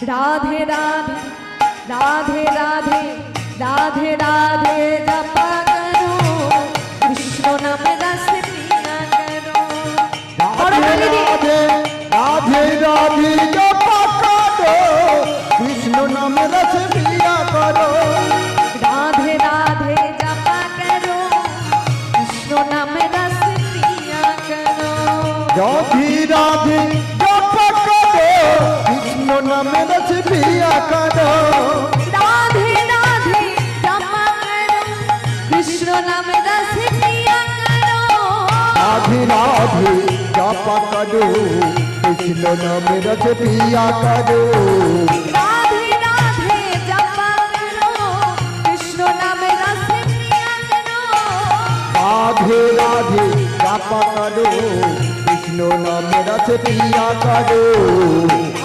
রাধে রাধে রাধে রাধে রাধে রাধে জপা করো কৃষ্ণ নাম রস পিয়া করো রাধে রাধে রাধে রাধে জপা করো কৃষ্ণ নাম রস পিয়া করো রাধে রাধে জপা করো কৃষ্ণ নাম রস পিয়া করো রাধে রাধে জপা করো কৃষ্ণ নাম রস পিয়া করো রাধে রাধে জপা করো কৃষ্ণ নাম রস পিয়া করো রাধে রাধে জপা করো কৃষ্ণ নাম রস পিয়া করো রাধে রাধে জপা করো কৃষ্ণ নাম রস পিয়া করো রাধে রাধে জপা করো কৃষ্ণ নাম রস পিয়া করো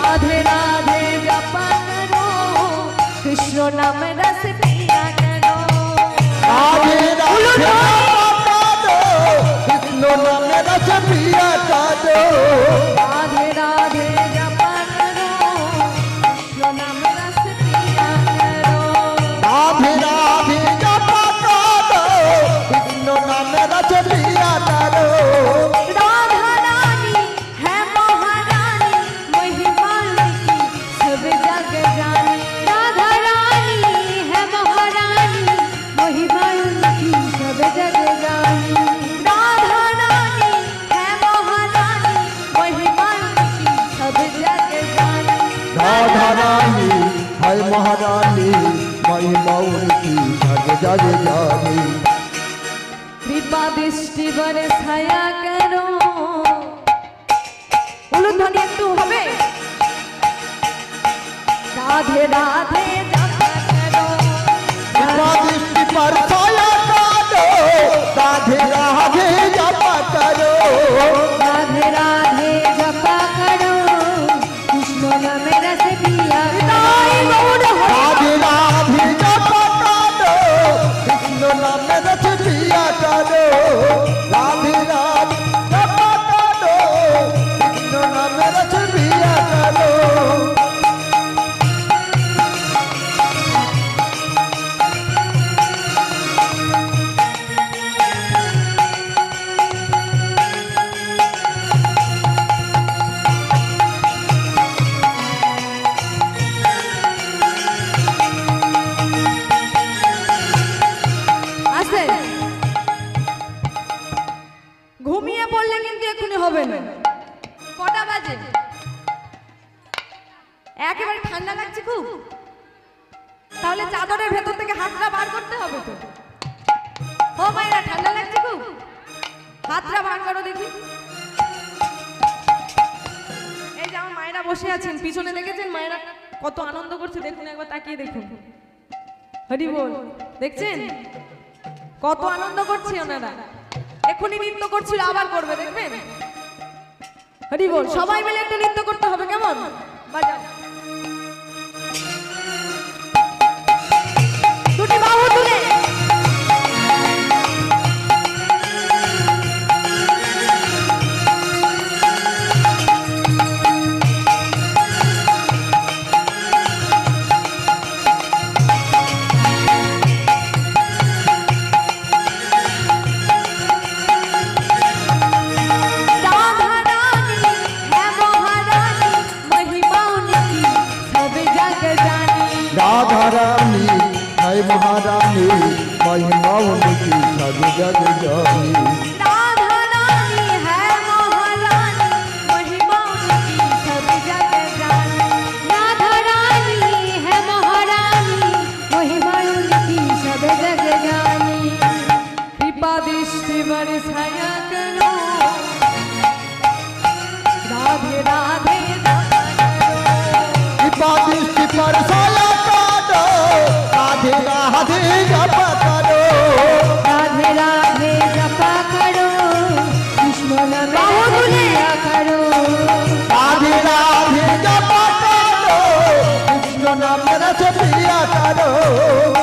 রাধে রাধে জপা করো কৃষ্ণ নাম রস পিয়া করো। রাধে রাধে। মহারানী, মাই মৌরী জাগে জাগে জানি কৃপা বৃষ্টি বরে ছায়া কেন? উলুধ্বনি একটু হবে। রাধে রাধে একেবারে ঠান্ডা লাগছে খুব। তাহলে চাদরের ভেতর থেকে হাতটা বার করতে হবে তো। ও মায়েরা, ঠান্ডা লাগছে খুব। হাতটা বার করো দেখি। এই যে আমার মায়েরা বসে আছেন, পিছনে দেখেছেন মায়েরা কত আনন্দ করছে? দেখুন একবার তাকিয়ে দেখুন। হরি বল, দেখছেন? কত আনন্দ করছে ওনারা। এক্ষুনি নৃত্য করছিল, আবার করবে, দেখবেন? হরি বল, সবাই মিলে একটু নৃত্য করতে হবে, কেমন? বাজাও। মহারানী মহিমা উন্নতি জগ জয় oh.